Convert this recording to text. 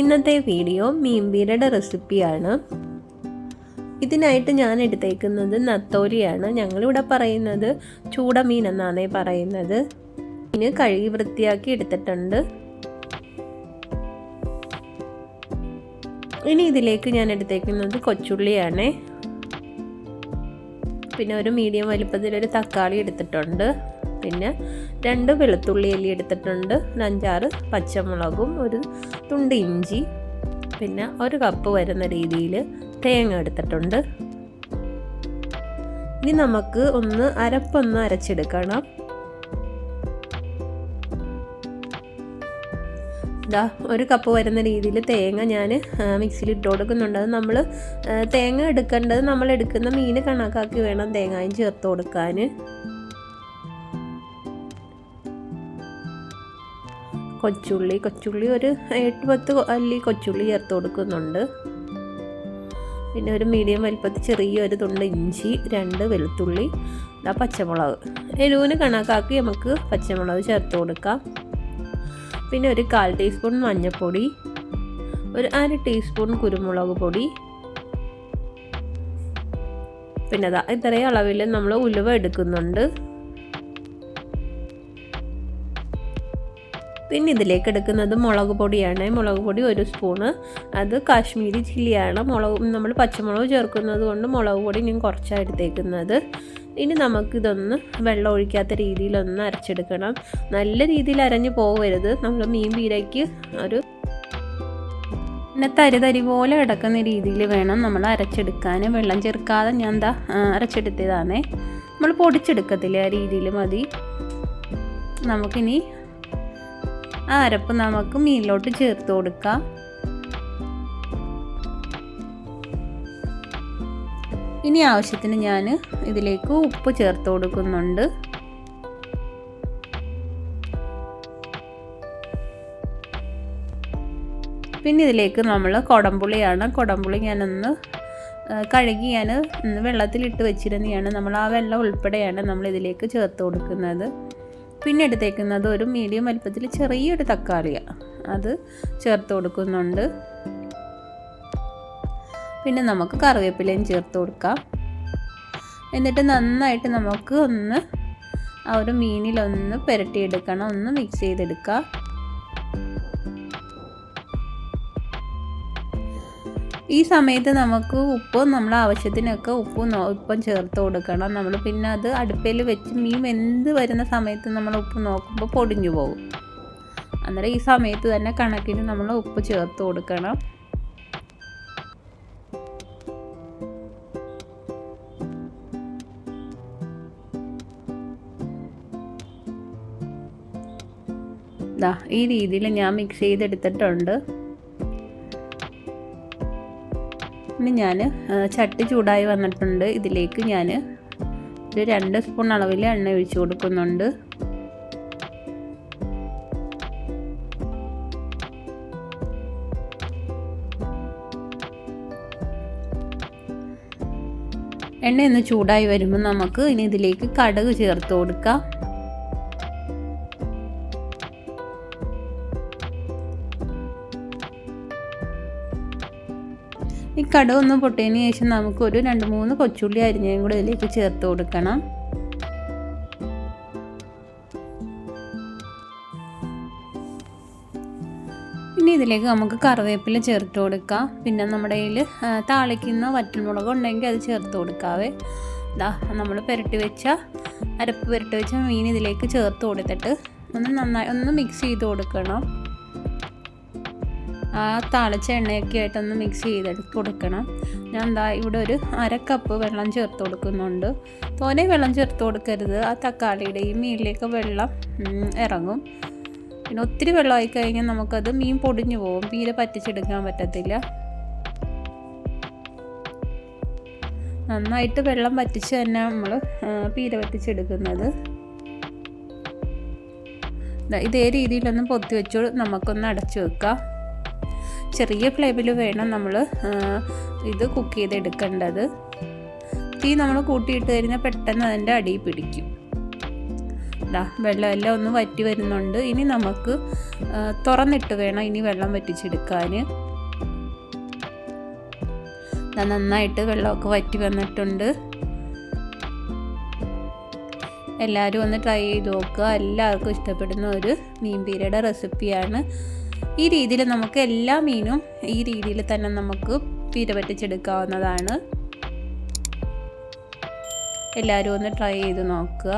ഇന്നത്തെ വീഡിയോ മീൻ മീൻപീരയുടെ റെസിപ്പിയാണ്. ഇതിനായിട്ട് ഞാൻ എടുത്തേക്കുന്നത് നത്തോലിയാണ് ഞങ്ങളിവിടെ പറയുന്നത് ചൂടമീൻ എന്നാണ് പറയുന്നത്. മീന് കഴുകി വൃത്തിയാക്കി എടുത്തിട്ടുണ്ട്. ഇനി ഇതിലേക്ക് ഞാൻ എടുത്തേക്കുന്നത് കൊച്ചുള്ളിയാണ്. പിന്നെ ഒരു മീഡിയം വലിപ്പത്തിലൊരു തക്കാളി എടുത്തിട്ടുണ്ട്. പിന്നെ രണ്ട് വെളുത്തുള്ളി അല്ലി എടുത്തിട്ടുണ്ട്. ഒരു അഞ്ചാറ് പച്ചമുളകും ഒരു തുണ്ട് ഇഞ്ചി പിന്നെ ഒരു കപ്പ് വരുന്ന രീതിയിൽ തേങ്ങ എടുത്തിട്ടുണ്ട്. ഇനി നമുക്ക് ഒന്ന് അരപ്പൊന്ന് അരച്ചെടുക്കണം. ഇതാ ഒരു കപ്പ് വരുന്ന രീതിയിൽ തേങ്ങ ഞാൻ മിക്സിയിൽ ഇട്ട് കൊടുക്കുന്നുണ്ട്. അത് നമ്മൾ തേങ്ങ എടുക്കേണ്ടത് നമ്മൾ എടുക്കുന്ന മീൻ കണക്കാക്കി വേണം തേങ്ങയും ചേർത്ത് കൊടുക്കാൻ കൊച്ചുള്ളി. കൊച്ചുള്ളി ഒരു എട്ട് പത്ത് അല്ലി കൊച്ചുള്ളി ചേർത്ത് കൊടുക്കുന്നുണ്ട്. പിന്നെ ഒരു മീഡിയം വലിപ്പത്തിൽ ചെറിയൊരു തുണ്ട് ഇഞ്ചി രണ്ട് വെളുത്തുള്ളി ഇതാ പച്ചമുളക്. എരിവിന് കണക്കാക്കി നമുക്ക് പച്ചമുളക് ചേർത്ത് കൊടുക്കാം. പിന്നെ ഒരു കാൽ ടീസ്പൂൺ മഞ്ഞൾപ്പൊടി ഒരു അര ടീസ്പൂൺ കുരുമുളക് പൊടി. പിന്നെ അതാ ഇത്രയും അളവിൽ നമ്മൾ ഉലുവ എടുക്കുന്നുണ്ട്. പിന്നെ ഇതിലേക്ക് എടുക്കുന്നത് മുളക് പൊടിയാണ്. മുളക് പൊടി ഒരു സ്പൂണ് അത് കാശ്മീരി ചില്ലിയാണ്. മുളക് നമ്മൾ പച്ചമുളക് ചേർക്കുന്നത് കൊണ്ട് മുളക് പൊടി ഞാൻ കുറച്ചാണ് എടുത്തേക്കുന്നത്. ഇനി നമുക്കിതൊന്ന് വെള്ളം ഒഴിക്കാത്ത രീതിയിലൊന്ന് അരച്ചെടുക്കണം. നല്ല രീതിയിൽ അരഞ്ഞു പോകരുത്. നമ്മൾ മീൻ പീരയ്ക്ക് ഒരു പിന്നെ തരി തരി പോലെ കിടക്കുന്ന രീതിയിൽ വേണം നമ്മൾ അരച്ചെടുക്കാൻ വെള്ളം ചേർക്കാതെ ഞാൻ എന്താ അരച്ചെടുത്തതാണേ. നമ്മൾ പൊടിച്ചെടുക്കത്തില്ല ആ രീതിയിൽ മതി. നമുക്കിനി ആ അരപ്പ് നമുക്ക് മീനിലോട്ട് ചേർത്ത് കൊടുക്കാം. ഇനി ആവശ്യത്തിന് ഞാൻ ഇതിലേക്ക് ഉപ്പ് ചേർത്ത് കൊടുക്കുന്നുണ്ട്. പിന്നെ ഇതിലേക്ക് നമ്മൾ കുടംപുളിയാണ്. കുടംപുളി ഞാനൊന്ന് കഴുകി ഞാൻ വെള്ളത്തിലിട്ട് വെച്ചിരുന്നതാണ്. നമ്മൾ ആ വെള്ളം ഉൾപ്പെടെയാണ് നമ്മൾ ഇതിലേക്ക് ചേർത്ത് കൊടുക്കുന്നത്. പിന്നെ എടുത്തേക്കുന്നത് ഒരു മീഡിയം വലുപ്പത്തിൽ ചെറിയൊരു തക്കാളിയാണ് അത് ചേർത്ത് കൊടുക്കുന്നുണ്ട്. പിന്നെ നമുക്ക് കറിവേപ്പിലയും ചേർത്ത് കൊടുക്കാം. എന്നിട്ട് നന്നായിട്ട് നമുക്ക് ഒന്ന് ആ ഒരു മീനിലൊന്ന് പുരട്ടിയെടുക്കണം. ഒന്ന് മിക്സ് ചെയ്തെടുക്കുക ഈ സമയത്ത് നമുക്ക് ഉപ്പ് നമ്മൾ ആവശ്യത്തിനൊക്കെ ഉപ്പ് ഉപ്പും ചേർത്ത് കൊടുക്കണം. നമ്മൾ പിന്നെ അത് അടുപ്പിൽ വെച്ച് മീൻ വെന്ത് വരുന്ന സമയത്ത് നമ്മൾ ഉപ്പ് നോക്കുമ്പോൾ പൊടിഞ്ഞു പോകും. അന്നേരം ഈ സമയത്ത് തന്നെ കണക്കിന് നമ്മൾ ഉപ്പ് ചേർത്ത് കൊടുക്കണം. ഈ രീതിയിൽ ഞാൻ മിക്സ് ചെയ്തെടുത്തിട്ടുണ്ട്. ഇനി ഞാൻ ചട്ടി ചൂടായി വന്നിട്ടുണ്ട്. ഇതിലേക്ക് ഞാൻ ഒരു രണ്ട് സ്പൂൺ അളവിൽ എണ്ണ ഒഴിച്ചു കൊടുക്കുന്നുണ്ട്. എണ്ണ ഒന്ന് ചൂടായി വരുമ്പോൾ നമുക്ക് ഇനി ഇതിലേക്ക് കടുക് ചേർത്ത് കൊടുക്കാം. ഈ കട ഒന്ന് പൊട്ടിയതിന് ശേഷം നമുക്ക് ഒരു രണ്ട് മൂന്ന് കൊച്ചുള്ളി അരിഞ്ഞതും കൂടെ ഇതിലേക്ക് ചേർത്ത് കൊടുക്കണം. ഇനി ഇതിലേക്ക് നമുക്ക് കറിവേപ്പില ചേർത്ത് കൊടുക്കാം. പിന്നെ നമ്മുടെ കയ്യിൽ താളിക്കുന്ന വറ്റൽമുളക് ഉണ്ടെങ്കിൽ അത് ചേർത്ത് കൊടുക്കാവേ. നമ്മൾ പുരട്ടി വെച്ച അരപ്പ് പുരട്ടി വെച്ച മീൻ ഇതിലേക്ക് ചേർത്ത് കൊടുത്തിട്ട് ഒന്ന് നന്നായി ഒന്ന് മിക്സ് ചെയ്ത് കൊടുക്കണം. ആ താളിച്ച എണ്ണയൊക്കെ ആയിട്ടൊന്ന് മിക്സ് ചെയ്തെടുത്ത് കൊടുക്കണം. ഞാൻ എന്താ ഇവിടെ ഒരു അര കപ്പ് വെള്ളം ചേർത്ത് കൊടുക്കുന്നുണ്ട്. തോനെ വെള്ളം ചേർത്ത് കൊടുക്കരുത്. ആ തക്കാളിയുടെയും മീനിലേക്ക് വെള്ളം ഇറങ്ങും. പിന്നെ ഒത്തിരി വെള്ളമായി കഴിഞ്ഞാൽ നമുക്കത് മീൻ പൊടിഞ്ഞു പോകും. തീരെ പറ്റിച്ചെടുക്കാൻ പറ്റത്തില്ല. നന്നായിട്ട് വെള്ളം വറ്റിച്ച് തന്നെ നമ്മൾ പീര വറ്റിച്ചെടുക്കുന്നത്. ഇതേ രീതിയിലൊന്ന് പൊത്തി വെച്ചു നമുക്കൊന്ന് അടച്ചു വെക്കാം. ചെറിയ ഫ്ലെയിമിൽ വേണം നമ്മൾ ഇത് കുക്ക് ചെയ്തെടുക്കേണ്ടത്. തീ നമ്മൾ കൂട്ടിയിട്ട് കഴിഞ്ഞാൽ പെട്ടെന്ന് അതിന്റെ അടിയിൽ പിടിക്കും. ദാ വെള്ളമെല്ലാം ഒന്ന് വറ്റി വരുന്നുണ്ട്. ഇനി നമുക്ക് തുറന്നിട്ട് വേണം ഇനി വെള്ളം വറ്റിച്ചെടുക്കാൻ. നന്നായിട്ട് വെള്ളമൊക്കെ വറ്റി വന്നിട്ടുണ്ട്. എല്ലാവരും ഒന്ന് ട്രൈ ചെയ്ത് നോക്കുക. എല്ലാവർക്കും ഇഷ്ടപ്പെടുന്ന ഒരു മീൻ പീരയുടെ റെസിപ്പിയാണ്. ഈ രീതിയിൽ നമുക്ക് എല്ലാ മീനും ഈ രീതിയിൽ തന്നെ നമുക്ക് പീര പറ്റിച്ചെടുക്കാവുന്നതാണ് എല്ലാവരും ഒന്ന് ട്രൈ ചെയ്ത് നോക്കുക.